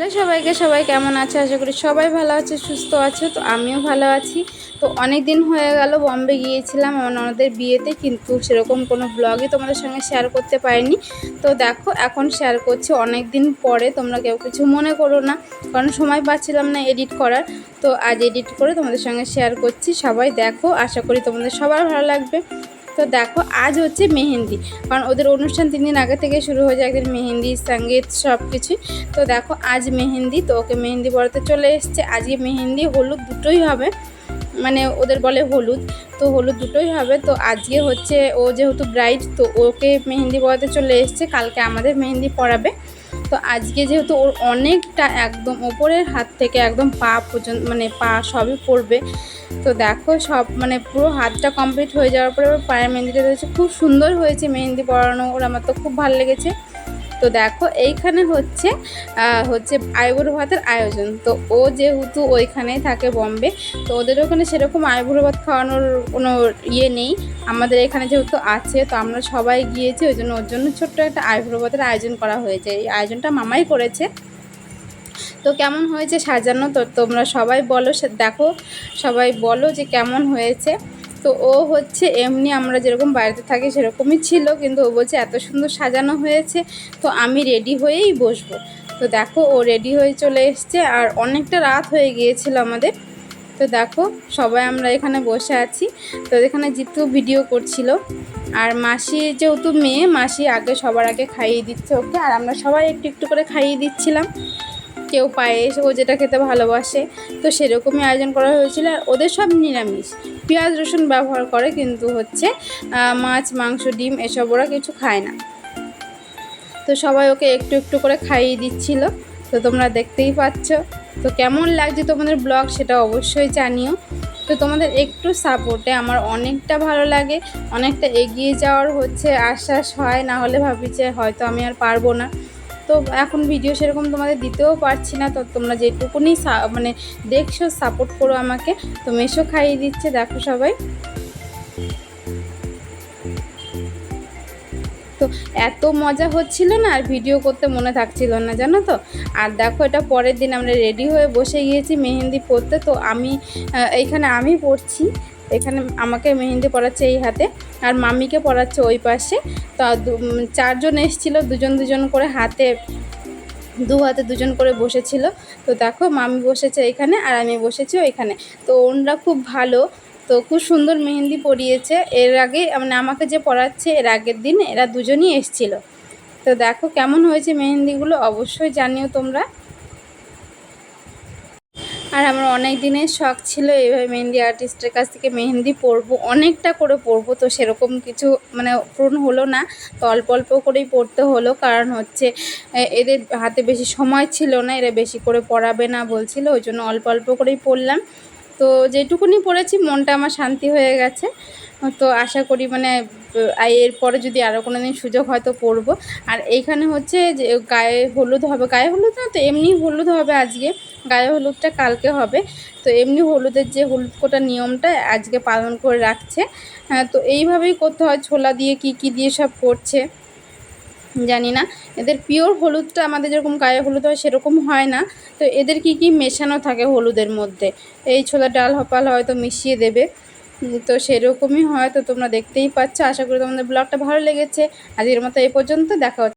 Hello সবাইকে, সবাই কেমন আছে? আশা করি সবাই ভালো আছে, সুস্থ আছে, তো আমিও ভালো আছি। তো অনেক দিন হয়ে গেল, বম্বে গিয়েছিলাম আমার ননদের বিয়েতে, কিন্তু সেরকম কোনো ব্লগই তোমাদের সঙ্গে শেয়ার করতে পারিনি। তো দেখো, এখন শেয়ার করছি অনেক দিন পরে, তোমরা কেউ কিছু মনে করো না, কারণ সময় পাচ্ছিলাম না এডিট করার। তো আজ এডিট করে তোমাদের সঙ্গে শেয়ার করছি, সবাই দেখো, আশা করি তোমাদের সবার ভালো লাগবে। তো দেখো, আজ হচ্ছে মেহেন্দি। কারণ ওদের অনুষ্ঠান তিন দিন আগে থেকে শুরু হয়ে যায়, একদিন মেহেন্দি, সংগীত সব কিছুই তো দেখো, আজ মেহেন্দি, তো ওকে মেহেন্দি পড়াতে চলে এসছে। আজকে মেহেন্দি, হলুদ দুটোই হবে। মানে ওদের বলে হলুদ, তো হলুদ দুটোই হবে। তো আজকে হচ্ছে ও যেহেতু ব্রাইড তো ওকে মেহেন্দি পড়াতে চলে এসছে। কালকে আমাদের মেহেন্দি পড়াবে তো আজকে যেহেতু ওর অনেকটা একদম ওপরের হাত থেকে একদম পা পর্যন্ত মানে পা সবই পড়বে। তো দেখো সব মানে পুরো হাতটা কমপ্লিট হয়ে যাওয়ার পরে ওর পায়ের মেহেন্দিটা রয়েছে। খুব সুন্দর হয়েছে মেহেন্দি পরানো, ওর আমার তো খুব ভালো লেগেছে। তো দেখো এইখানে হচ্ছে হচ্ছে আইবুড়ো ভাতের আয়োজন। তো ও যেহেতু ওইখানেই থাকে বম্বে, তো ওদের ওখানে সেরকম আইবুড়ো ভাত খাওয়ানোর কোনো ইয়ে নেই। আমাদের এখানে যেহেতু আছে, তো আমরা সবাই গিয়েছি, ওই জন্য ওর জন্য ছোট্ট একটা আইবুড়ো ভাতের আয়োজন করা হয়েছে। এই আয়োজনটা মামাই করেছে। তো কেমন হয়েছে সাজানো? তো তোমরা সবাই বলো দেখো, সবাই বলো যে কেমন হয়েছে। তো ও হচ্ছে এমনি আমরা যেরকম বাড়িতে থাকি সেরকমই ছিল, কিন্তু ও বলছে এত সুন্দর সাজানো হয়েছে, তো আমি রেডি হয়েই বসবো। তো দেখো ও রেডি হয়ে চলে এসছে, আর অনেকটা রাত হয়ে গিয়েছিল আমাদের। তো দেখো সবাই আমরা এখানে বসে আছি। তো এখানে জিতু ভিডিও করছিল, আর মাসি যেহেতু মেয়ে, মাসি আগে সবার আগে খাইয়ে দিচ্ছে ওকে, আর আমরা সবাই একটু একটু করে খাইয়ে দিচ্ছিলাম। কেউ পায়েস ও যেটা খেতে ভালোবাসে। তো সেরকমই আয়োজন করা হয়েছিল। আর ওদের সব নিরামিষ। পেঁয়াজ রসুন ব্যবহার করে কিন্তু হচ্ছে মাছ, মাংস, ডিম এসব ওরা কিছু খায় না। তো সবাই ওকে একটু একটু করে খাইয়ে দিচ্ছিল। তো তোমরা দেখতেই পাচ্ছ। তো কেমন লাগছে তোমাদের ব্লগ সেটা অবশ্যই জানিও। তো তোমাদের একটু সাপোর্টে আমার অনেকটা ভালো লাগে। অনেকটা এগিয়ে যাওয়ার হচ্ছে আশ্বাস হয়। না হলে ভাবি যে হয়তো আমি আর পারব না। তো এখন ভিডিও সেরকম তোমাদের দিতেও পারছি না, তো তোমরা যেটুকুনি মানে দেখছ সাপোর্ট করো আমাকে। তো মেশো খাইয়ে দিচ্ছে, দেখো সবাই। তো এত মজা হচ্ছিল না, আর ভিডিও করতে মনে থাকছিল না, জানো তো? আর দেখো এটা পরের দিন আমরা রেডি হয়ে বসে গিয়েছি মেহেন্দি পড়তে তো আমি এইখানে আমি পড়ছি এখানে আমাকে মেহেন্দি পড়াচ্ছে এই হাতে আর মামিকে পড়াচ্ছে ওই পাশে। তো চারজন এসেছিল, দুজন দুজন করে হাতে, দু হাতে দুজন করে বসেছিল। তো দেখো, মামি বসেছে এখানে আর আমি বসেছি ওইখানে। তো ওনরা খুব ভালো, তো খুব সুন্দর মেহেন্দি পরিয়েছে। এর আগে মানে আমাকে যে পড়াচ্ছে এর আগের দিন এরা দুজনই এসছিল। তো দেখো কেমন হয়েছে মেহেন্দিগুলো, অবশ্যই জানিও তোমরা। আর আমার অনেক দিনের শখ ছিল এইভাবে মেহেন্দি আর্টিস্টের কাছ থেকে মেহেন্দি পরবো, অনেকটা করে পরবো, তো সেরকম কিছু মানে পূরণ হলো না। তো অল্প অল্প করেই পড়তে হলো, কারণ হচ্ছে এদের হাতে বেশি সময় ছিল না, এরা বেশি করে পড়াবে না বলছিল, ওই জন্য অল্প অল্প করেই পড়লাম। তো যেটুকুনি পড়েছি, মনটা আমার শান্তি হয়ে গেছে। তো আশা করি মানে এরপরে যদি আরও কোনো দিন সুযোগ হয়তো পড়ব। আর এইখানে হচ্ছে যে, গায়ে হলুদ হবে। গায়ে হলুদ না তো এমনি হলুদ হবে আজকে। গায়ে হলুদটা কালকে হবে। তো এমনি হলুদের যে হলুদ কোটা নিয়মটা আজকে পালন করে রাখছে। হ্যাঁ তো এইভাবেই করতে হয়। ছোলা দিয়ে কি কি দিয়ে সব করছে। জানি না। এদের পিওর হলুদটা আমাদের যেরকম গায়ে হলুদ হয় সেরকম হয় না। তো এদের কি কি মেশানো থাকে হলুদের মধ্যে? এই ছোলা ডাল হপাল হয়তো মিশিয়ে দেবে। তো সেরকমই হয়, তো তোমরা দেখতেই পাচ্ছ। আশা করি তোমাদের ব্লগটা ভালো লেগেছে। আজকের মতো এই পর্যন্ত, দেখা হচ্ছে।